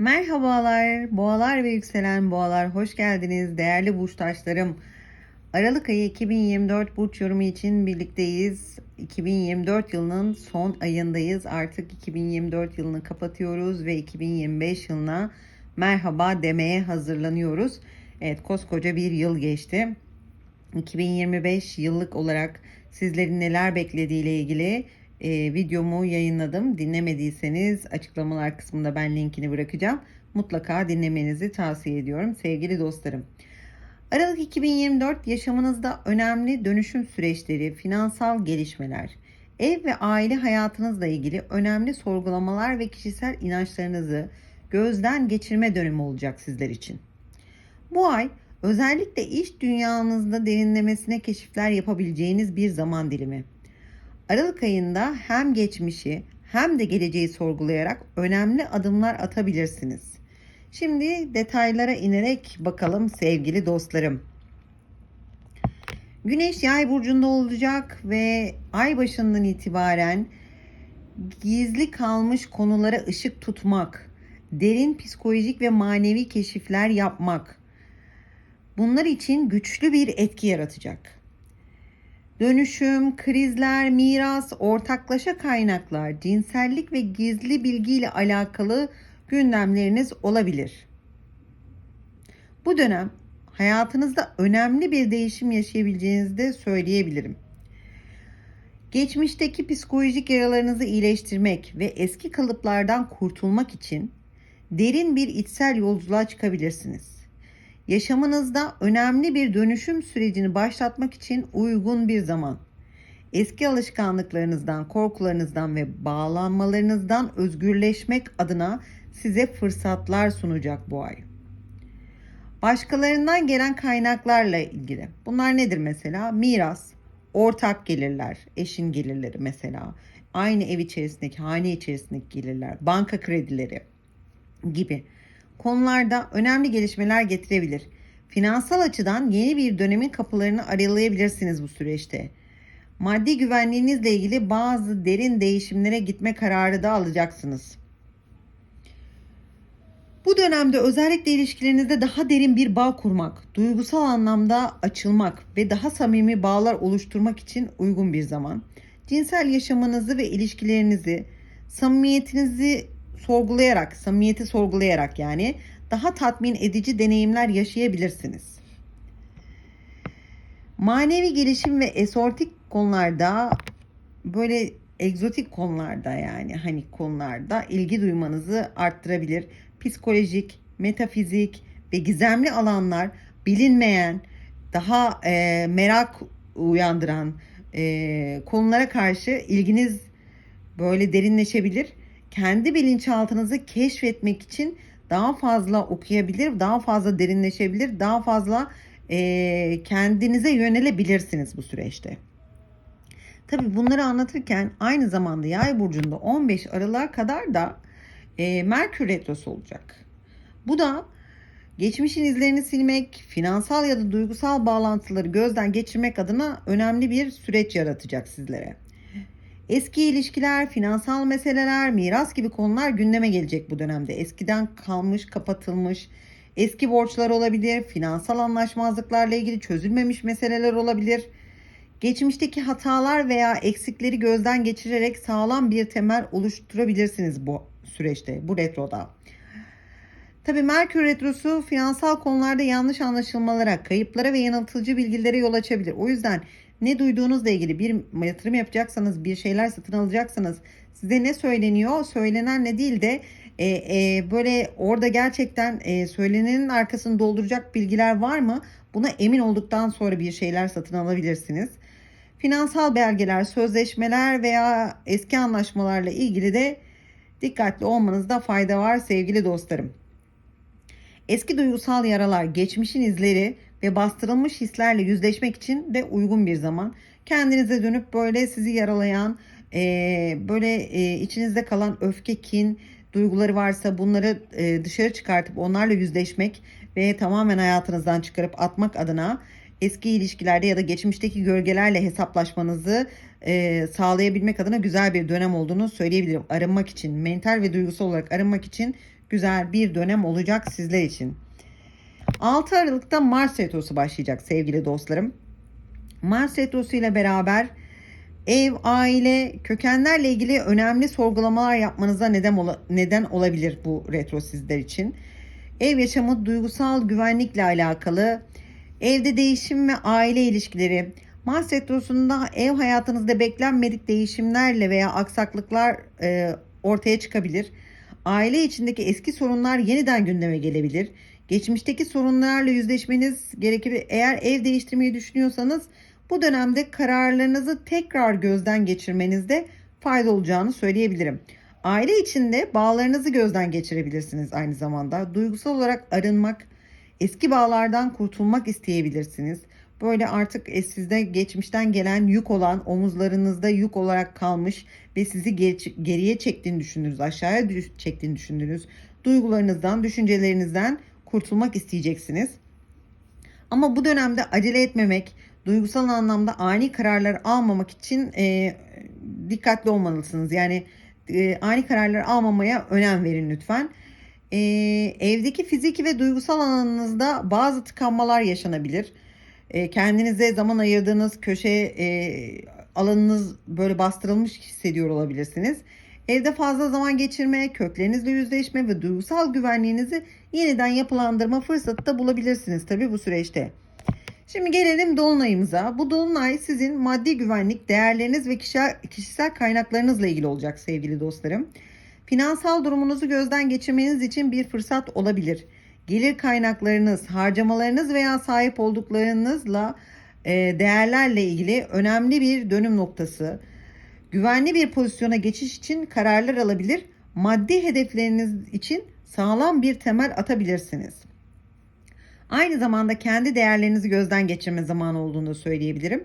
Merhabalar, boğalar ve yükselen boğalar hoş geldiniz değerli burçtaşlarım. Aralık ayı 2024 burç yorumu için birlikteyiz. 2024 yılının son ayındayız. Artık 2024 yılını kapatıyoruz ve 2025 yılına merhaba demeye hazırlanıyoruz. Evet koskoca bir yıl geçti. 2025 yıllık olarak sizlerin neler beklediği ile ilgili e, videomu yayınladım. Dinlemediyseniz açıklamalar kısmında ben linkini bırakacağım. Mutlaka dinlemenizi tavsiye ediyorum sevgili dostlarım. Aralık 2024 yaşamınızda önemli dönüşüm süreçleri, finansal gelişmeler, ev ve aile hayatınızla ilgili önemli sorgulamalar ve kişisel inançlarınızı gözden geçirme dönemi olacak sizler için. Bu ay özellikle iş dünyanızda derinlemesine keşifler yapabileceğiniz bir zaman dilimi. Aralık ayında hem geçmişi hem de geleceği sorgulayarak önemli adımlar atabilirsiniz. Şimdi detaylara inerek bakalım sevgili dostlarım. Güneş yay burcunda olacak ve ay başından itibaren gizli kalmış konulara ışık tutmak, derin psikolojik ve manevi keşifler yapmak, bunlar için güçlü bir etki yaratacak. Dönüşüm, krizler, miras, ortaklaşa kaynaklar, cinsellik ve gizli bilgiyle alakalı gündemleriniz olabilir. Bu dönem hayatınızda önemli bir değişim yaşayabileceğinizi de söyleyebilirim. Geçmişteki psikolojik yaralarınızı iyileştirmek ve eski kalıplardan kurtulmak için derin bir içsel yolculuğa çıkabilirsiniz. Yaşamınızda önemli bir dönüşüm sürecini başlatmak için uygun bir zaman. Eski alışkanlıklarınızdan, korkularınızdan ve bağlanmalarınızdan özgürleşmek adına size fırsatlar sunacak bu ay. Başkalarından gelen kaynaklarla ilgili. Bunlar nedir mesela? Miras, ortak gelirler, eşin gelirleri mesela, aynı ev içerisindeki, hane içerisindeki gelirler, banka kredileri gibi konularda önemli gelişmeler getirebilir. Finansal açıdan yeni bir dönemin kapılarını aralayabilirsiniz bu süreçte. Maddi güvenliğinizle ilgili bazı derin değişimlere gitme kararı da alacaksınız. Bu dönemde özellikle ilişkilerinizde daha derin bir bağ kurmak, duygusal anlamda açılmak ve daha samimi bağlar oluşturmak için uygun bir zaman. Cinsel yaşamınızı ve ilişkilerinizi, samimiyetinizi sorgulayarak, samimiyeti sorgulayarak yani daha tatmin edici deneyimler yaşayabilirsiniz. Manevi gelişim ve esortik konularda böyle egzotik konularda yani hani konularda ilgi duymanızı arttırabilir. Psikolojik, metafizik ve gizemli alanlar bilinmeyen, daha e, merak uyandıran e, konulara karşı ilginiz böyle derinleşebilir. Kendi bilinçaltınızı keşfetmek için daha fazla okuyabilir, daha fazla derinleşebilir, daha fazla e, kendinize yönelebilirsiniz bu süreçte. Tabi bunları anlatırken aynı zamanda yay burcunda 15 Aralık'a kadar da e, Merkür Retrosu olacak. Bu da geçmişin izlerini silmek, finansal ya da duygusal bağlantıları gözden geçirmek adına önemli bir süreç yaratacak sizlere. Eski ilişkiler, finansal meseleler, miras gibi konular gündeme gelecek bu dönemde. Eskiden kalmış, kapatılmış, eski borçlar olabilir, finansal anlaşmazlıklarla ilgili çözülmemiş meseleler olabilir. Geçmişteki hatalar veya eksikleri gözden geçirerek sağlam bir temel oluşturabilirsiniz bu süreçte, bu retroda. Tabii Merkür Retrosu finansal konularda yanlış anlaşılmalara, kayıplara ve yanıltıcı bilgilere yol açabilir. O yüzden ne duyduğunuzla ilgili bir yatırım yapacaksanız, bir şeyler satın alacaksanız size ne söyleniyor, söylenen ne değil de e, e, böyle orada gerçekten e, söylenenin arkasını dolduracak bilgiler var mı? Buna emin olduktan sonra bir şeyler satın alabilirsiniz. Finansal belgeler, sözleşmeler veya eski anlaşmalarla ilgili de dikkatli olmanızda fayda var sevgili dostlarım. Eski duygusal yaralar, geçmişin izleri ve bastırılmış hislerle yüzleşmek için de uygun bir zaman. Kendinize dönüp böyle sizi yaralayan, e, böyle e, içinizde kalan öfke, kin duyguları varsa bunları e, dışarı çıkartıp onlarla yüzleşmek ve tamamen hayatınızdan çıkarıp atmak adına eski ilişkilerde ya da geçmişteki gölgelerle hesaplaşmanızı e, sağlayabilmek adına güzel bir dönem olduğunu söyleyebilirim. Arınmak için, mental ve duygusal olarak arınmak için güzel bir dönem olacak sizler için. 6 Aralık'ta Mars Retrosu başlayacak sevgili dostlarım. Mars Retrosu ile beraber ev, aile, kökenlerle ilgili önemli sorgulamalar yapmanıza neden, ola, neden olabilir bu retro sizler için. Ev yaşamı duygusal güvenlikle alakalı, evde değişim ve aile ilişkileri, Mars Retrosu'nda ev hayatınızda beklenmedik değişimlerle veya aksaklıklar e, ortaya çıkabilir. Aile içindeki eski sorunlar yeniden gündeme gelebilir. Geçmişteki sorunlarla yüzleşmeniz gerekebilir. Eğer ev değiştirmeyi düşünüyorsanız bu dönemde kararlarınızı tekrar gözden geçirmenizde fayda olacağını söyleyebilirim. Aile içinde bağlarınızı gözden geçirebilirsiniz aynı zamanda. Duygusal olarak arınmak, eski bağlardan kurtulmak isteyebilirsiniz. Böyle artık e, sizde geçmişten gelen yük olan, omuzlarınızda yük olarak kalmış ve sizi geriye çektiğini düşündünüz, aşağıya çektiğini düşündünüz. Duygularınızdan, düşüncelerinizden kurtulmak isteyeceksiniz. Ama bu dönemde acele etmemek, duygusal anlamda ani kararlar almamak için e, dikkatli olmalısınız. Yani e, ani kararlar almamaya önem verin lütfen. E, evdeki fiziki ve duygusal alanınızda bazı tıkanmalar yaşanabilir. E, kendinize zaman ayırdığınız köşe e, alanınız böyle bastırılmış hissediyor olabilirsiniz. Evde fazla zaman geçirme, köklerinizle yüzleşme ve duygusal güvenliğinizi yeniden yapılandırma fırsatı da bulabilirsiniz tabii bu süreçte. Şimdi gelelim dolunayımıza. Bu dolunay sizin maddi güvenlik, değerleriniz ve kişisel kaynaklarınızla ilgili olacak sevgili dostlarım. Finansal durumunuzu gözden geçirmeniz için bir fırsat olabilir. Gelir kaynaklarınız, harcamalarınız veya sahip olduklarınızla değerlerle ilgili önemli bir dönüm noktası. Güvenli bir pozisyona geçiş için kararlar alabilir. Maddi hedefleriniz için sağlam bir temel atabilirsiniz. Aynı zamanda kendi değerlerinizi gözden geçirme zamanı olduğunu söyleyebilirim.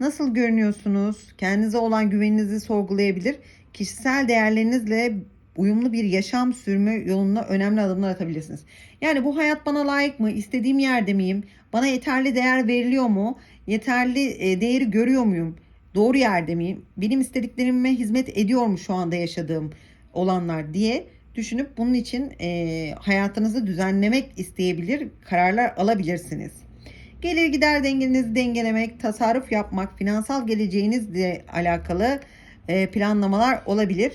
Nasıl görünüyorsunuz? Kendinize olan güveninizi sorgulayabilir. Kişisel değerlerinizle uyumlu bir yaşam sürme yoluna önemli adımlar atabilirsiniz. Yani bu hayat bana layık mı? İstediğim yerde miyim? Bana yeterli değer veriliyor mu? Yeterli e, değeri görüyor muyum? Doğru yerde miyim? Benim istediklerime hizmet ediyor mu şu anda yaşadığım olanlar diye düşünüp bunun için e, hayatınızı düzenlemek isteyebilir, kararlar alabilirsiniz. Gelir gider dengenizi dengelemek, tasarruf yapmak, finansal geleceğinizle alakalı e, planlamalar olabilir.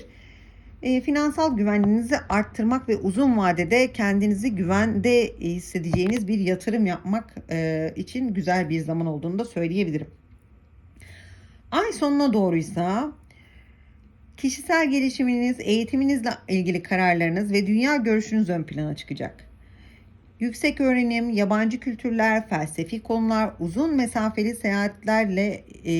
E, finansal güvenliğinizi arttırmak ve uzun vadede kendinizi güvende hissedeceğiniz bir yatırım yapmak e, için güzel bir zaman olduğunu da söyleyebilirim. Ay sonuna doğruysa Kişisel gelişiminiz, eğitiminizle ilgili kararlarınız ve dünya görüşünüz ön plana çıkacak. Yüksek öğrenim, yabancı kültürler, felsefi konular, uzun mesafeli seyahatlerle e,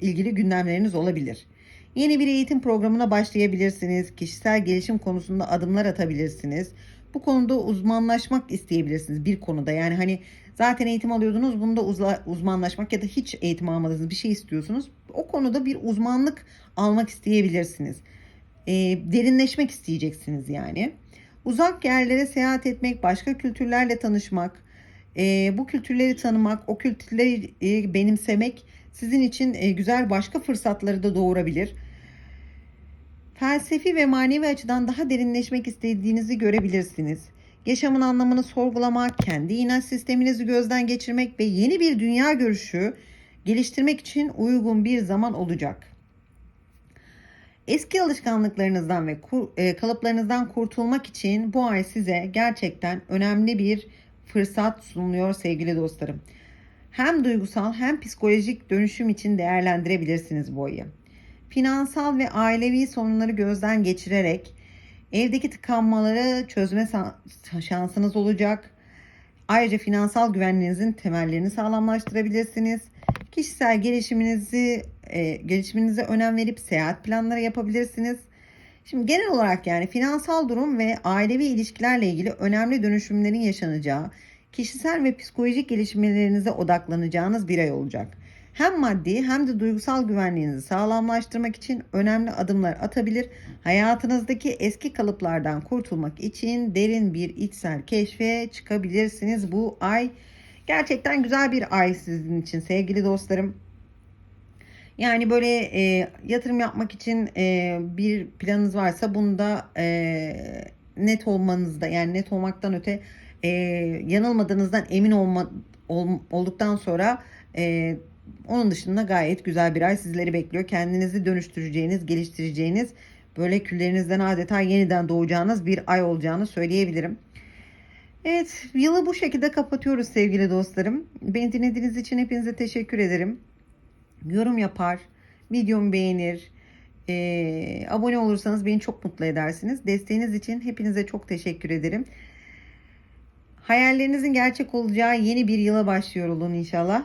ilgili gündemleriniz olabilir. Yeni bir eğitim programına başlayabilirsiniz. Kişisel gelişim konusunda adımlar atabilirsiniz. Bu konuda uzmanlaşmak isteyebilirsiniz bir konuda. Yani hani zaten eğitim alıyordunuz bunda uzla, uzmanlaşmak ya da hiç eğitim almadınız bir şey istiyorsunuz. O konuda bir uzmanlık almak isteyebilirsiniz. E, derinleşmek isteyeceksiniz yani. Uzak yerlere seyahat etmek, başka kültürlerle tanışmak, e, bu kültürleri tanımak, o kültürleri e, benimsemek sizin için e, güzel başka fırsatları da doğurabilir. Felsefi ve manevi açıdan daha derinleşmek istediğinizi görebilirsiniz. Yaşamın anlamını sorgulamak, kendi inanç sisteminizi gözden geçirmek ve yeni bir dünya görüşü geliştirmek için uygun bir zaman olacak. Eski alışkanlıklarınızdan ve e, kalıplarınızdan kurtulmak için bu ay size gerçekten önemli bir fırsat sunuluyor sevgili dostlarım. Hem duygusal hem psikolojik dönüşüm için değerlendirebilirsiniz bu ayı. Finansal ve ailevi sorunları gözden geçirerek evdeki tıkanmaları çözme şansınız olacak. Ayrıca finansal güvenliğinizin temellerini sağlamlaştırabilirsiniz. Kişisel gelişiminizi e, gelişiminize önem verip seyahat planları yapabilirsiniz. Şimdi genel olarak yani finansal durum ve ailevi ilişkilerle ilgili önemli dönüşümlerin yaşanacağı, kişisel ve psikolojik gelişmelerinize odaklanacağınız bir ay olacak. Hem maddi hem de duygusal güvenliğinizi sağlamlaştırmak için önemli adımlar atabilir. Hayatınızdaki eski kalıplardan kurtulmak için derin bir içsel keşfe çıkabilirsiniz bu ay. Gerçekten güzel bir ay sizin için sevgili dostlarım. Yani böyle e, yatırım yapmak için e, bir planınız varsa bunda e, net olmanızda yani net olmaktan öte e, yanılmadığınızdan emin olma, ol- olduktan sonra e, onun dışında gayet güzel bir ay sizleri bekliyor. Kendinizi dönüştüreceğiniz, geliştireceğiniz, böyle küllerinizden adeta yeniden doğacağınız bir ay olacağını söyleyebilirim. Evet, yılı bu şekilde kapatıyoruz sevgili dostlarım. Beni dinlediğiniz için hepinize teşekkür ederim. Yorum yapar, videomu beğenir, eee, abone olursanız beni çok mutlu edersiniz. Desteğiniz için hepinize çok teşekkür ederim. Hayallerinizin gerçek olacağı yeni bir yıla başlıyor olun inşallah.